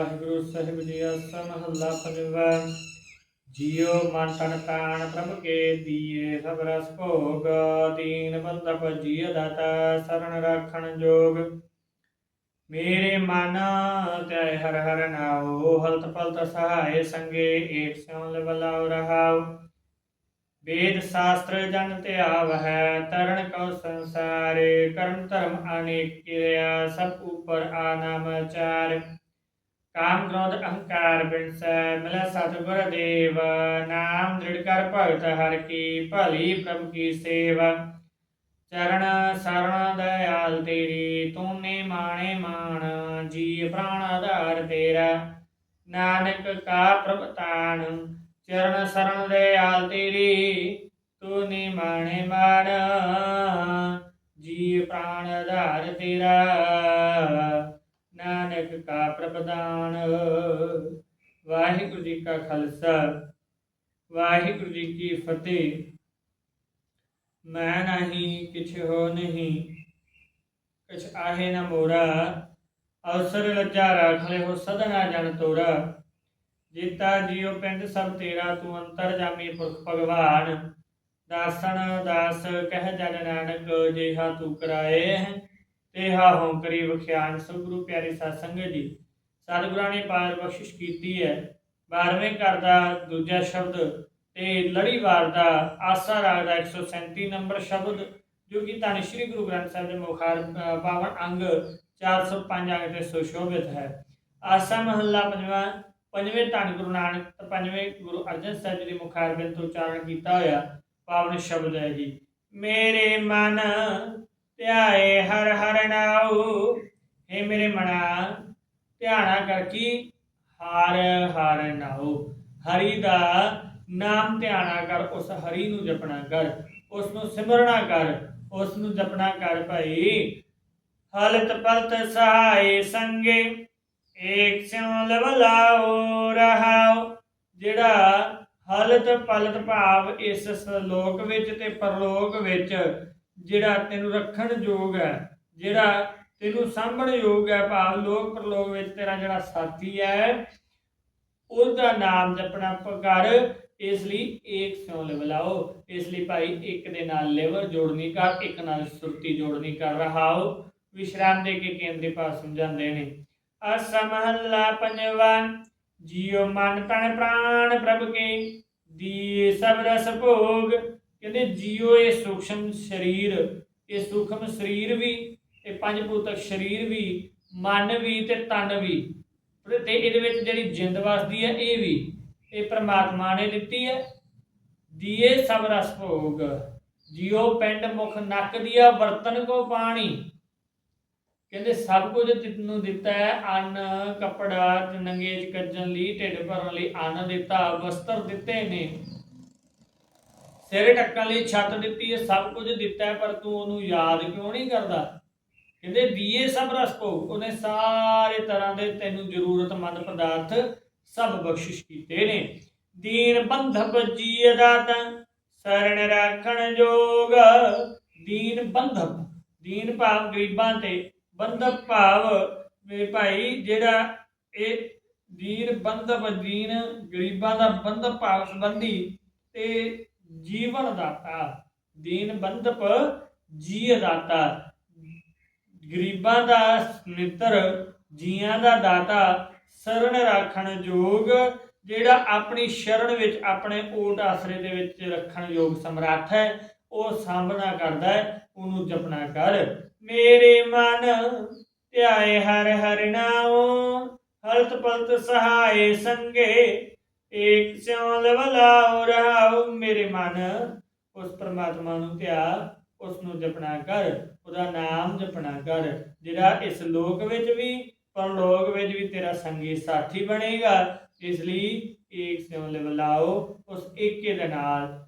ਵਾਹਿਗੁਰੂ ਸਾਹਿਬ ਜੀ ਆਸਾ ਮਹੱਲਾ ਪੰਜਵਾ। ਜੀਉ ਮਨ ਤਨ ਪ੍ਰਾਣ ਪ੍ਰਭ ਕੇ ਦੀਏ, ਸਭ ਰਸ ਭੋਗ ਦੀਨ ਬੰਦਾ ਭਜੀਏ ਦਾਤਾ ਸਰਣ ਰੱਖਣ ਜੋਗ। ਮੇਰੇ ਮਨ ਧਿਆਏ ਹਰ ਹਰ ਨਾਉ, ਹਲਤ ਪਲਤ ਸਹਾਏ ਸੰਗੇ ਏਕ ਸਿਉ ਲਵਲਾਉ ਰਹਾਉ। ਵੇਦ ਸ਼ਾਸਤਰ ਜਨ ਧਿਆਵ ਹੈ ਤਰਨ ਕਉ ਸੰਸਾਰੇ ਕਰਮ ਧਰਮ ਅਨੇਕ ਕਿਰਿਆ, ਸਭ ਉਪਰ ਆ ਚਾਰ ਕਾਮ ਕ੍ਰੋਧ ਅਹੰਕਾਰ ਬਿਨਸੈ, ਮਿਲੈ ਸਤਿਗੁਰ ਦੇਵ, ਨਾਮ ਦ੍ਰਿੜ ਕਰ ਭਗਤ ਹਰ ਕੀ, ਭਲੀ ਪ੍ਰਭ ਕੀ ਸੇਵਾ। ਚਰਨ ਸਰਣ ਦਇਆਲ ਤੇਰੀ ਤੂਨੇ ਮਾਣੇ ਮਾਣ ਜੀ ਪ੍ਰਾਣ ਆਧਾਰ ਤੇਰਾ। ਨਾਨਕ ਕਾ ਪ੍ਰਭ ਤਾਣ, ਚਰਨ ਸਰਣ ਦਇਆਲ ਤੇਰੀ ਤੂਨੇ ਮਾਣੇ ਮਾਣ ਜੀ ਪ੍ਰਾਣ ਆਧਾਰ ਤੇਰਾ। ਨਾਨਕ ਕਾ ਪ੍ਰਪਦਾਨ ਵਾਹਿਗੁਰੂ ਜੀ ਕਾ ਖਾਲਸਾ, ਵਾਹਿਗੁਰੂ ਜੀ ਕੀ ਫਤਿਹ। ਮੈਂ ਨਹੀਂ, ਕਿਛ ਹੋ ਨਹੀਂ। ਕਿਛ ਆਹੇ ਨ ਮੋਰਾ, ਅਵਸਰ ਲੱਜਾ ਰਾਖ ਲੈ ਹੋ ਸਦਨਾ ਜਨ ਤੋਰਾ। ਜੀਤਾ ਜੀਉ ਪਿੰਡ ਸਭ ਤੇਰਾ, ਤੂੰ ਅੰਤਰ ਜਾਮੀ ਪੁਰਖ ਭਗਵਾਨ। ਦਾਸਨ ਦਾਸ ਕਹਿ ਜਨ ਨਾਨਕ, ਜਿਹਾ ਤੂੰ ਕਰਾਏ ਤੇ ਤੇਹਾ ਹੋਂ ਵਖਿਆਨ ਸਤਿਗੁਰੂ ਪਿਆਰੇ ਸਾਧ ਸੰਗਤ ਜੀ। ਸਤਿਗੁਰਾਂ ਨੇ ਪਾਰ ਬਖਸ਼ਿਸ਼ ਕੀਤੀ ਹੈ। 12ਵੇਂ ਘਰ ਦਾ ਦੂਜਾ ਸ਼ਬਦ ਤੇ ਲੜੀਵਾਰ ਦਾ ਆਸਾ ਰਾਗ ਦਾ 137 ਨੰਬਰ ਸ਼ਬਦ ਜੋ ਕਿ ਧੰਨ ਸ਼੍ਰੀ ਗੁਰੂ ਗ੍ਰੰਥ ਸਾਹਿਬ ਦੇ ਮੁਖਾਰ ਅ, ਬਾਵਨ ਅੰਗ 405 ਅੰਗ ਤੇ ਸੁਸ਼ੋਭਿਤ ਹੈ। ਆਸਾ ਮਹੱਲਾ ਪੰਜਵਾਂ ਪੰਜਵੇਂ ਧੰਨ ਗੁਰੂ ਨਾਨਕ ਤੇ ਪੰਜਵੇਂ ਗੁਰੂ ਅਰਜਨ ਸਾਹਿਬ ਜੀ ਦੇ ਮੁਖਾਰ ਤੋਂ ਉਚਾਰਨ ਕੀਤਾ ਹੋਇਆ ਪਾਵਨ ਸ਼ਬਦ ਹੈ ਜੀ। ਮੇਰੇ ਮਨ ਧਿਆਏ ਹਰ ਹਰ ਨਾਉ ਏ ਮੇਰੇ ਮਨਾ ਧਿਆਨਾ ਕਰ ਕੀ? ਹਰ ਹਰ ਨਾਉ। ਹਰੀ ਦਾ ਨਾਮ ਧਿਆਨਾ ਕਰ, ਉਸ ਹਰੀ ਨੂੰ ਜਪਣਾ ਕਰ ਉਸ ਨੂੰ ਸਿਮਰਨਾ ਕਰ ਉਸ ਨੂੰ ਜਪਣਾ ਕਰ ਭਾਈ। ਹਲਤ ਪਲਤ ਸਹਾਏ ਸੰਗੇ, ਏਕ ਸਿਉ ਲਵਲਾਉ ਰਹਾਉ। ਜਿਹੜਾ ਹਲਤ ਪਲਤ ਭਾਵ ਇਸ ਸਲੋਕ ਵਿੱਚ ਤੇ ਪਰਲੋਕ ਵਿੱਚ ਜਿਹੜਾ ਤੈਨੂੰ ਰੱਖਣ ਯੋਗ ਹੈ, ਜਿਹੜਾ ਤੈਨੂੰ ਸਾਂਭਣ ਯੋਗ ਹੈ, ਭਾਵ ਲੋਕ ਪਰਲੋਕ ਵਿੱਚ ਤੇਰਾ ਜਿਹੜਾ ਸਾਥੀ ਹੈ, ਉਹਦਾ ਨਾਮ ਜਪਣਾ ਕਰ, ਇਸ ਲਈ ਇੱਕ ਸਿਉ ਲਵਲਾਓ। ਇਸ ਲਈ ਭਾਈ ਇੱਕ ਦੇ ਨਾਲ ਲੇਵਰ ਜੋੜਨੀ ਕਰ, ਇੱਕ ਨਾਲ ਸੁਰਤੀ ਜੋੜਨੀ ਕਰ ਰਹਾਓ। ਵਿਸ਼ਰਾਮ ਦੇ ਕੇ ਕੇਂਦਰੀ ਪਾਸ ਸਮਝਾਉਂਦੇ ਨੇ। ਅਸਮਹੱਲਾ ਪੰਜਵਾ, ਜੀਉ ਮਨ ਤਨ ਪ੍ਰਾਣ ਪ੍ਰਭ ਕੇ ਦੀ ਸਭ ਰਸ ਭੋਗ। ਕਹਿੰਦੇ ਜੀਉ ਇਹ ਸੂਖਮ ਸਰੀਰ, ਇਹ ਸੂਖਮ ਸਰੀਰ ਵੀ, ਇਹ ਪੰਜ ਭੂਤਕ ਸਰੀਰ ਵੀ, ਮਨ ਵੀ ਤੇ ਤਨ ਵੀ। ਤੇ ਇਹਦੇ ਵਿੱਚ ਜਿਹੜੀ ਜਿੰਦ ਵਸਦੀ ਹੈ ਇਹ ਵੀ, ਇਹ ਪ੍ਰਮਾਤਮਾ ਨੇ ਦਿੱਤੀ ਹੈ। ਦੀਏ ਸਭ ਰਸ ਭੋਗ ਜਿਉ ਪਿੰਡ ਮੁਖ ਨੱਕ ਦੀਆ ਵਰਤਨ ਕੋ ਪਾਣੀ। ਕਹਿੰਦੇ ਸਭ ਕੁਝ ਤੈਨੂੰ ਦਿੱਤਾ ਹੈ, ਅੰਨ, ਕਪੜਾ, ਨੰਗੇ ਚ ਕੱਜਣ ਲਈ, ਢਿੱਡ ਭਰਨ ਲਈ, ਅੰਨ ਦਿੱਤਾ, ਵਸਤਰ ਦਿੱਤੇ ਨੇ। ਸਿਰ ਟੱਕਣ ਲਈ ਛੱਤ ਦਿੱਤੀ ਹੈ, ਸਭ ਕੁਝ ਦਿੱਤਾ ਹੈ, ਪਰ ਤੂੰ ਉਹਨੂੰ ਯਾਦ ਕਿਉਂ ਨਹੀਂ ਕਰਦਾ? ਕਹਿੰਦੇ ਦੀਏ ਸਭ ਰਸ ਭੋਗ, ਉਹਨੇ ਸਾਰੇ ਤਰ੍ਹਾਂ ਦੇ ਤੈਨੂੰ ਜ਼ਰੂਰਤਮੰਦ ਪਦਾਰਥ ਸਭ ਬਖਸ਼ਿਸ਼ ਕੀਤੇ ਨੇ। ਦੀਨ ਬੰਧਪ ਜੀਏ ਦਾਤਾ ਸਰਣ ਰੱਖਣ ਜੋਗ। ਦੀਨ ਬੰਧਪ, ਦੀਨ ਭਾਵ ਗਰੀਬਾਂ ਤੇ, ਬੰਧਪ ਭਾਵ ਮੇਰੇ ਭਾਈ, ਜਿਹੜਾ ਇਹ ਦੀਨ ਬੰਧਪ ਦੀਨ ਗਰੀਬਾਂ ਦਾ ਬੰਧਪ ਭਾਵ ਸੰਬੰਧੀ ਤੇ ਜੀਵਨ ਦਾਤਾ, ਦੀਨ ਬੰਧਪ ਜੀ ਦਾਤਾ। ਗਰੀਬਾਂ ਦਾ ਮਿੱਤਰ ਜੀਆਂ ਦਾ ਦਾਤਾ। ਸਰਣ ਰੱਖਣ ਯੋਗ, ਜਿਹੜਾ ਆਪਣੀ ਸ਼ਰਨ ਵਿੱਚ, ਆਪਣੇ ਓਟ ਆਸਰੇ ਦੇ ਵਿੱਚ ਰੱਖਣ ਯੋਗ ਸਮਰੱਥ ਹੈ, ਉਹ ਸਾਹਮਣਾ ਕਰਦਾ ਹੈ, ਉਹਨੂੰ ਜਪਣਾ ਕਰ। ਮੇਰੇ ਮਨ ਧਿਆਏ ਹਰ ਹਰ ਨਾਉ, ਹਲਤ ਪਲਤ ਸਹਾਏ ਸੰਗੇ ਏਕ ਸਿਉ ਲਵਲਾਉ ਰਹਾਉ ਮੇਰੇ ਮਨ। ਉਸ ਪ੍ਰਮਾਤਮਾ ਨੂੰ ਧਿਆ ਉਸ ਨੂੰ ਜਪਣਾ ਕਰ, ਉਹਦਾ ਨਾਮ ਜਪਣਾ ਕਰ। ਜਿਹੜਾ ਇਸ ਲੋਕ ਵਿੱਚ ਵੀ, ਪਰਲੋਕ ਵਿੱਚ ਵੀ ਤੇਰਾ ਸੰਗੀ ਸਾਥੀ ਬਣੇਗਾ, ਇਸ ਲਈ ਏਕ ਸਿਉ ਲਵਲਾਉ ਉਸ ਏਕੇ ਦੇ ਨਾਲ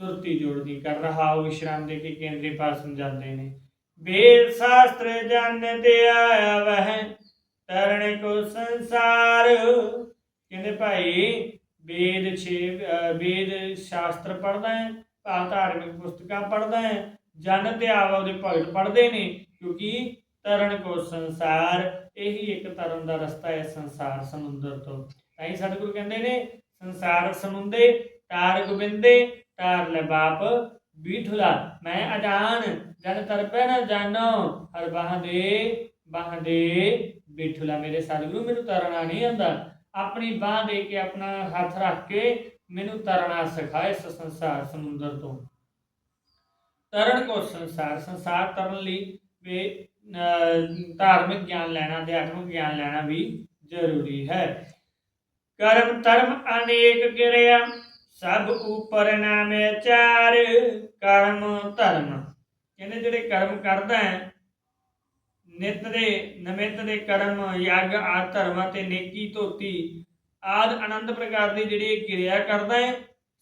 ਸੁਰਤੀ ਜੋੜਦੀ ਕਰ। ਰਹਾ ਵਿਸ਼ਰਾਮ ਦੇ ਕੇ ਕੇਂਦਰੀ ਪਾਸ ਸਮਝਾਉਂਦੇ ਨੇ। ਵੇਦ ਸ਼ਾਸਤਰ ਜਨ ਤੇ ਆਇਆ ਵਹਿ ਤਰਣ ਕੋ ਸੰਸਾਰ। ਕਹਿੰਦੇ ਭਾਈ ਵੇਦ ਛੇ ਵੇਦ ਸ਼ਾਸਤਰ ਪੜ੍ਹਦਾ ਹੈ, ਭਾਵ ਧਾਰਮਿਕ ਪੁਸਤਕਾਂ ਪੜ੍ਹਦਾ ਹੈ, ਜਨ ਤੇ ਆਵਾ ਉਹਦੇ ਭਗਤ ਪੜ੍ਹਦੇ ਨੇ, ਕਿਉਂਕਿ ਤਰਨ ਕੋ ਸੰਸਾਰ, ਇਹੀ ਇੱਕ ਤਰਨ ਦਾ ਰਸਤਾ ਹੈ ਸੰਸਾਰ ਸਮੁੰਦਰ ਤੋਂ। ਤਾਂ ਹੀ ਸਤਿਗੁਰੂ ਕਹਿੰਦੇ ਨੇ, ਸੰਸਾਰ ਸਮੁੰਦੇ ਤਾਰ ਗੋਬਿੰਦੇ ਤਾਰ ਲੈ ਬਾਪ, ਬੀਠੁਲਾ, ਮੈਂ ਅਜਾਨ, ਜਨ ਤਰਪੈ ਨਾ ਜਾਣੋ, ਹਰ ਬਾਹ ਦੇ ਬਾਹ ਦੇ ਬੀਠੁਲਾ। ਮੇਰੇ ਸਤਿਗੁਰੂ ਮੈਨੂੰ ਤਰਨਾ ਨਹੀਂ ਆਉਂਦਾ। ਆਪਣੀ ਬਾਹ ਦੇ ਕੇ ਆਪਣਾ ਹੱਥ ਰੱਖ ਕੇ ਮੈਨੂੰ ਤਰਨਾ ਸਿਖਾਏ ਇਸ ਸੰਸਾਰ ਸਮੁੰਦਰ ਤੋਂ। ਤਰਨ ਕੋ ਸੰਸਾਰ ਸੰਸਾਰ ਤਰਨ ਲਈ ਵੀ ਧਾਰਮਿਕ ਗਿਆਨ ਲੈਣਾ ਅਧਿਆਤਮਿਕ ਗਿਆਨ ਲੈਣਾ ਵੀ ਜ਼ਰੂਰੀ ਹੈ। ਕਰਮ ਧਰਮ ਅਨੇਕ ਕਿਰਿਆ ਸਭ ਉਪਰ ਨਾਮੇ ਚਾਰ, ਕਰਮ ਧਰਮ। ਕਹਿੰਦੇ ਜਿਹੜੇ ਕਰਮ ਕਰਦਾ ਹੈ ਨਿਤ ਦੇ, ਨਮਿਤ ਦੇ ਕਰਮ, ਯੱਗ ਆ ਧਰਮ ਤੇ ਨੇਕੀ ਧੋਤੀ ਆਦ ਆਨੰਦ ਪ੍ਰਕਾਰ ਦੀ ਜਿਹੜੀ ਕਿਰਿਆ ਕਰਦਾ ਹੈ,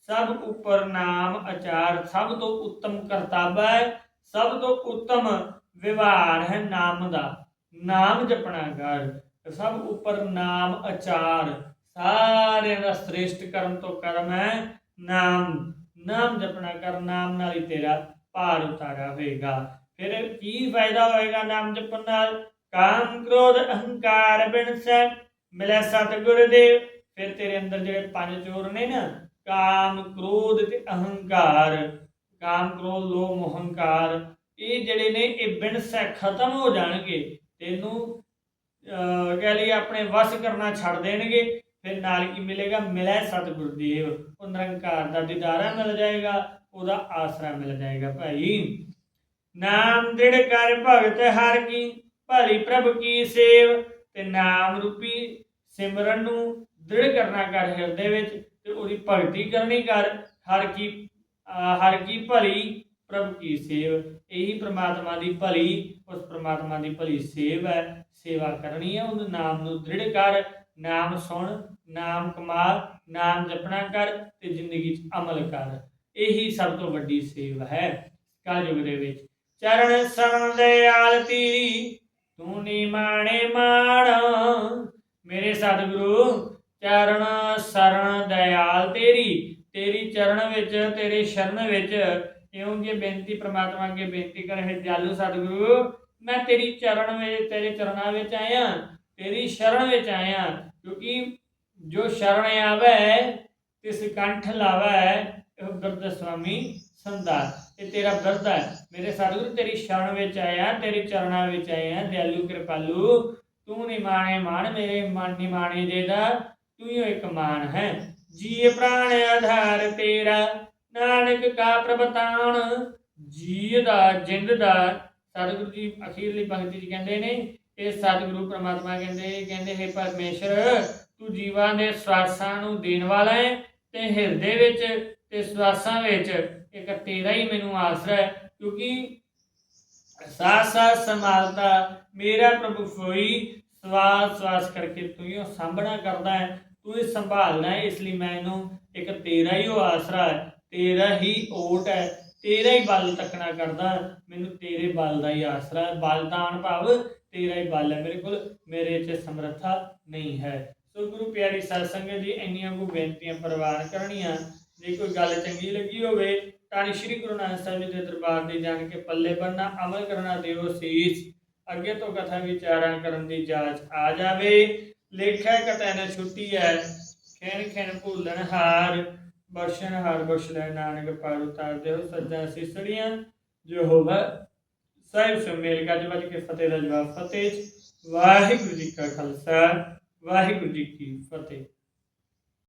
ਸਭ ਉਪਰ ਨਾਮ ਆਚਾਰ, ਸਭ ਤੋਂ ਉੱਤਮ ਕਰਤੱਵ ਹੈ, ਸਭ ਤੋਂ ਉੱਤਮ ਵਿਵਹਾਰ ਹੈ ਨਾਮ ਦਾ, ਨਾਮ ਜਪਣਾ ਕਰ ਸਭ ਉੱਪਰ ਨਾਮ ਆਚਾਰ, ਸਾਰਿਆਂ ਦਾ ਸ੍ਰੇਸ਼ਟ ਕਰਮ ਤੋਂ ਕਰਮ ਹੈ ਨਾਮ ਨਾਮ ਜਪਣਾ ਕਰ ਨਾਮ ਨਾਲ ਹੀ ਤੇਰਾ ਭਾਰ ਉਤਾਰਾ ਹੋਏਗਾ। ਫਿਰ ਕੀ ਫਾਇਦਾ ਹੋਏਗਾ ਨਾਮ ਜਪਣ ਨਾਲ? ਕਾਮ ਕ੍ਰੋਧ ਅਹੰਕਾਰ ਬਿਨਸੈ ਮਿਲੇ ਸਤਿਗੁਰ ਦੇ ਫਿਰ ਤੇਰੇ ਅੰਦਰ ਜਿਹੜੇ ਪੰਜ ਚੋਰ ਨੇ ਨਾ, ਕਾਮ ਕ੍ਰੋਧ ਤੇ ਅਹੰਕਾਰ, ਕਾਮ ਕ੍ਰੋਧ, ਲੋਭ ਮੋਹ ਇਹ ਜਿਹੜੇ ਨੇ, ਇਹ ਬਿਨਸੈ ਖਤਮ ਹੋ ਜਾਣਗੇ। ਤੈਨੂੰ, ਅਹ, ਕਹਿ ਲਈਏ ਆਪਣੇ ਵਸ ਕਰਨਾ ਛੱਡ ਦੇਣਗੇ। ਫਿਰ ਨਾਲ ਕੀ ਮਿਲੇਗਾ? ਮਿਲੇ ਸਤਿਗੁਰ ਦੇਵ। ਉਹ ਨਿਰੰਕਾਰ ਦਾ ਦੀਦਾਰਾ ਮਿਲ ਜਾਏਗਾ, ਉਹਦਾ ਆਸਰਾ ਮਿਲ ਜਾਏਗਾ ਭਾਈ। ਨਾਮ ਦ੍ਰਿੜ ਕਰ ਭਗਤ ਹਰ ਕੀ, ਭਲੀ ਪ੍ਰਭ ਕੀ ਸੇਵ, ਤੇ ਨਾਮ ਰੂਪੀ ਸਿਮਰਨ ਨੂੰ ਦ੍ਰਿੜ ਕਰਨਾ ਕਰ ਹਿਰਦੇ ਵਿੱਚ, ਤੇ ਉਹਦੀ ਭਗਤੀ ਕਰਨੀ ਕਰ, ਹਰ ਕੀ ਹਰ ਕੀ ਭਲੀ ਪ੍ਰਭ ਕੀ ਸੇਵ। ਇਹੀ ਪ੍ਰਮਾਤਮਾ ਦੀ ਭਲੀ, ਉਸ ਪ੍ਰਮਾਤਮਾ ਦੀ ਭਲੀ ਸੇਵ ਹੈ, ਸੇਵਾ ਕਰਨੀ ਹੈ ਉਹਦੇ ਨਾਮ ਨੂੰ ਦ੍ਰਿੜ ਕਰ, ਨਾਮ ਸੁਣ, ਨਾਮ ਕਮਾ ਨਾਮ ਜਪਣਾ ਕਰ, ਤੇ ਜ਼ਿੰਦਗੀ 'ਚ ਅਮਲ ਕਰ। ਇਹੀ ਸਭ ਤੋਂ ਵੱਡੀ ਸੇਵ ਹੈ, ਕਲਯੁਗ ਦੇ ਵਿੱਚ। ਚਰਨ ਸਰਨ ਦਿਆਲ ਤੇਰੀ, ਤੂੰ ਨੀ ਮਾਣੇ ਮਾਣ। ਮੇਰੇ ਸਤਿਗੁਰੂ, ਚਰਨ ਸਰਨ ਦਿਆਲ ਤੇਰੀ ਤੇਰੀ ਚਰਨ ਵਿੱਚ, ਤੇਰੇ ਸ਼ਰਨ ਵਿੱਚ ਇਉਂ ਜੇ ਬੇਨਤੀ ਪ੍ਰਮਾਤਮਾ ਅੱਗੇ ਬੇਨਤੀ ਕਰ, ਹੈ ਦਿਆਲੂ ਸਤਿਗੁਰੂ, ਮੈਂ ਤੇਰੀ ਚਰਨ ਵਿੱਚ, ਤੇਰੇ ਚਰਨਾਂ ਵਿੱਚ ਆਇਆ, ਤੇਰੀ ਸ਼ਰਨ ਵਿੱਚ ਆਇਆ, ਕਿਉਂਕਿ ਜੋ ਸ਼ਰਨ ਆਵੇ, ਤਿਸ ਕੰਠ ਲਾਵੇ ਇਹ ਬਿਰਧ ਸੁਆਮੀ ਸੰਦਾ ਇਹ ਤੇਰਾ ਬਿਰਧ ਮੇਰੇ ਸਤਿਗੁਰੂ, ਤੇਰੀ ਸ਼ਰਨ ਵਿੱਚ ਆਇਆ ਤੇਰੇ ਚਰਨਾਂ ਵਿੱਚ ਆਇਆ ਦਿਆਲੂ, ਕਿਰਪਾਲੂ, ਤੂੰ ਨਹੀਂ ਮਾਣੇ ਮਾਣ ਮੇਰੇ ਮਨ ਨਹੀਂ ਮਾਣੇ ਜਿਹਦਾ ਤੂੰ ਹੀ ਇੱਕ ਮਾਨ ਹੈ। ਜੀਏ ਪ੍ਰਾਣ ਆਧਾਰ ਤੇਰਾ, ਨਾਨਕ ਕਾ ਪ੍ਰਭਤਾਨ ਜੀ ਦਾ, ਜਿੰਦ ਦਾ। ਸਤਿਗੁਰੂ ਜੀ ਅਖੀਰਲੀ ਪੰਕਤੀ ਜੀ ਕਹਿੰਦੇ ਨੇ, ਇਹ ਸਤਿਗੁਰੂ ਪ੍ਰਮਾਤਮਾ ਕਹਿੰਦੇ ਕਹਿੰਦੇ, ਹੈ ਪਰਮੇਸ਼ਰ, ਤੂੰ ਜੀਵਾਂ ਦੇ ਸਵਾਸਾਂ ਨੂੰ ਦੇਣ ਵਾਲਾ ਹੈ ਤੇ ਹਿਰਦੇ ਵਿੱਚ ਤੇ ਸਵਾਸਾਂ ਵਿੱਚ ਇੱਕ ਤੇਰਾ ਹੀ ਮੈਨੂੰ ਆਸਰਾ ਹੈ, ਕਿਉਂਕਿ ਸਾਸ ਸਾਸ ਸੰਭਾਲਦਾ ਮੇਰਾ ਪ੍ਰਭੂ ਕੋਈ ਸਵਾਸ ਸਵਾਸ ਕਰਕੇ ਤੂੰ ਹੀ ਉਹ ਕਰਦਾ ਹੈ, ਤੂੰ ਹੀ ਸੰਭਾਲਣਾ ਹੈ, ਇਸ ਲਈ ਮੈਨੂੰ ਇੱਕ ਤੇਰਾ ਹੀ ਉਹ ਆਸਰਾ ਹੈ, ਤੇਰਾ ਹੀ ਓਟ ਹੈ, ਤੇਰਾ ਹੀ ਬਲ ਤੱਕਣਾ ਕਰਦਾ ਮੈਨੂੰ ਤੇਰੇ ਬਲ ਦਾ ਹੀ ਆਸਰਾ ਹੈ, ਬਲ ਭਾਵ ਤੇਰਾ ਹੀ ਬਲ ਹੈ, ਮੇਰੇ ਕੋਲ ਮੇਰੇ 'ਚ ਸਮਰੱਥਾ ਨਹੀਂ ਹੈ। ਸੋ ਗੁਰੂ ਪਿਆਰੀ ਸਾਧ ਸੰਗਤ ਜੀ, ਇੰਨੀਆਂ ਕੋ ਬੇਨਤੀਆਂ ਪ੍ਰਵਾਨ ਕਰਨੀਆਂ ਜੇ ਕੋਈ ਗੱਲ ਚੰਗੀ ਲੱਗੀ ਹੋਵੇ, ਤਾਂ ਸ਼੍ਰੀ ਗੁਰੂ ਨਾਨਕ ਸਾਹਿਬ ਜੀ ਦੇ ਦਰਬਾਰ ਦੀ ਜਾਣ ਕੇ ਪੱਲੇ ਬੰਨਾ ਅਮਲ ਕਰਨਾ ਦਿਓ ਸੀਸ। ਅੱਗੇ ਤੋਂ ਕਥਾ ਵਿਚਾਰਾਂ ਕਰਨ ਦੀ ਜਾਂਚ ਆ ਜਾਵੇ। ਲੇਖਾ ਕਤੈ ਨ ਛੁੱਟੀ ਹੈ ਖੇਣ ਖੇਣ ਭੂਲਣ ਹਾਰ। ਬਰਸ਼ਨ ਹਾਰ ਬਖਸ਼ ਲੈ ਨਾਨਕ ਪਾਰ ਉਤਾਰ ਦਿਓ ਸੱਜਾ ਸਿਸੜੀਆਂ। ਜੋ ਹੋਵੇ ਸਾਹਿਬ ਸੁਮੇਲ ਗੱਜ ਵੱਜ ਕੇ ਫਤਿਹ ਦਾ ਜਵਾਬ ਫਤਿਹ ਵਾਹਿਗੁਰੂ ਜੀ ਕਾ ਖਾਲਸਾ, ਵਾਹਿਗੁਰੂ ਜੀ ਕੀ ਫਤਿਹ।